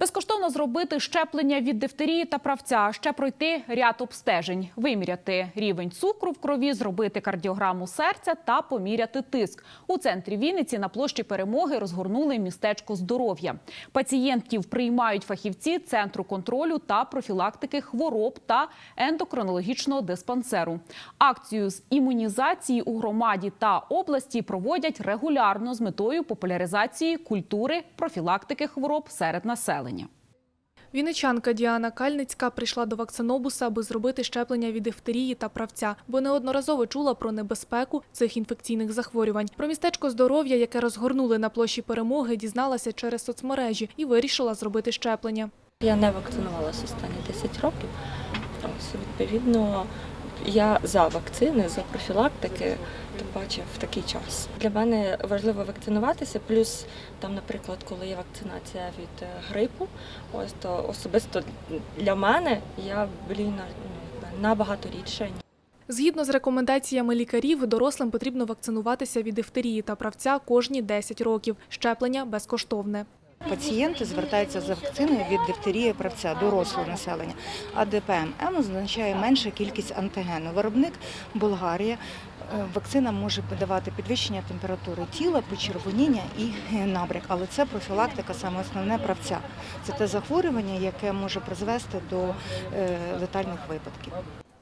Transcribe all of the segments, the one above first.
Безкоштовно зробити щеплення від дифтерії та правця, ще пройти ряд обстежень, виміряти рівень цукру в крові, зробити кардіограму серця та поміряти тиск. У центрі Вінниці на площі перемоги розгорнули містечко здоров'я. Пацієнтів приймають фахівці центру контролю та профілактики хвороб та ендокринологічного диспансеру. Акцію з імунізації у громаді та області проводять регулярно з метою популяризації культури профілактики хвороб серед населення. Вінничанка Діана Кальницька прийшла до вакцинобуса, аби зробити щеплення від дифтерії та правця, бо неодноразово чула про небезпеку цих інфекційних захворювань. Про містечко здоров'я, яке розгорнули на площі перемоги, дізналася через соцмережі і вирішила зробити щеплення. Я не вакцинувалася останні 10 років. Ось, відповідно, я за вакцини, за профілактики, тим паче в такий час. Для мене важливо вакцинуватися. Плюс там, наприклад, коли є вакцинація від е, грипу, ось то особисто для мене я блін ну, набагато рідше. Згідно з рекомендаціями лікарів, дорослим потрібно вакцинуватися від дифтерії та правця кожні 10 років. Щеплення безкоштовне. Пацієнти звертаються за вакциною від дифтерії правця дорослого населення. А ДПМ означає менша кількість антигену. Виробник Болгарія. Е, Вакцина може подавати підвищення температури тіла, почервоніння і набряк, але це профілактика, саме основне правця. Це те захворювання, яке може призвести до е, летальних випадків.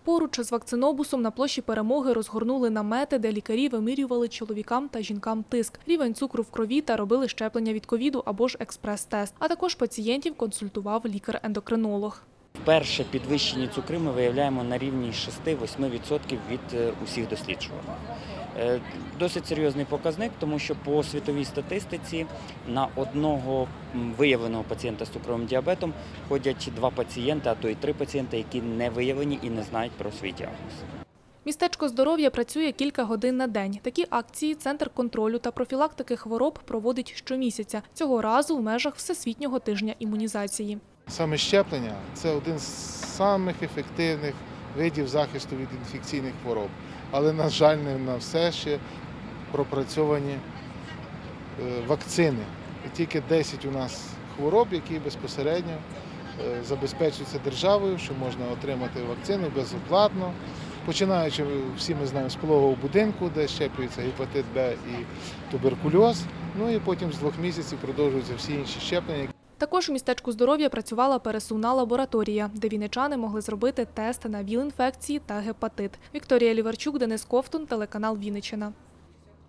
Поруч з вакцинобусом на площі перемоги розгорнули намети, де лікарі вимірювали чоловікам та жінкам тиск, рівень цукру в крові та робили щеплення від ковіду або ж експрес-тест. А також пацієнтів консультував лікар-ендокринолог. Вперше підвищені цукри ми виявляємо на рівні 6-8% від е, усіх досліджуваних. Е, Досить серйозний показник, тому що по світовій статистиці на одного виявленого пацієнта з цукровим діабетом ходять два пацієнти, а то й три пацієнти, які не виявлені і не знають про свій діагноз. Містечко здоров'я працює кілька годин на день. Такі акції Центр контролю та профілактики хвороб проводить щомісяця. Цього разу в межах Всесвітнього тижня імунізації. Саме щеплення це один з самих ефективних видів захисту від інфекційних хвороб. Але, на жаль, не на все ще пропрацьовані е, вакцини. І тільки 10 у нас хвороб, які безпосередньо е, забезпечуються державою, що можна отримати вакцину безоплатно. Починаючи, всі ми знаємо, з пологового будинку, де щеплюється гепатит Б і туберкульоз. Ну і потім з двох місяців продовжуються всі інші щеплення. Також у містечку здоров'я працювала пересувна лабораторія, де віничани могли зробити тест на ВІЛ-інфекції та гепатит. Вікторія Ліварчук, Денис Ковтун, телеканал Вінниччина.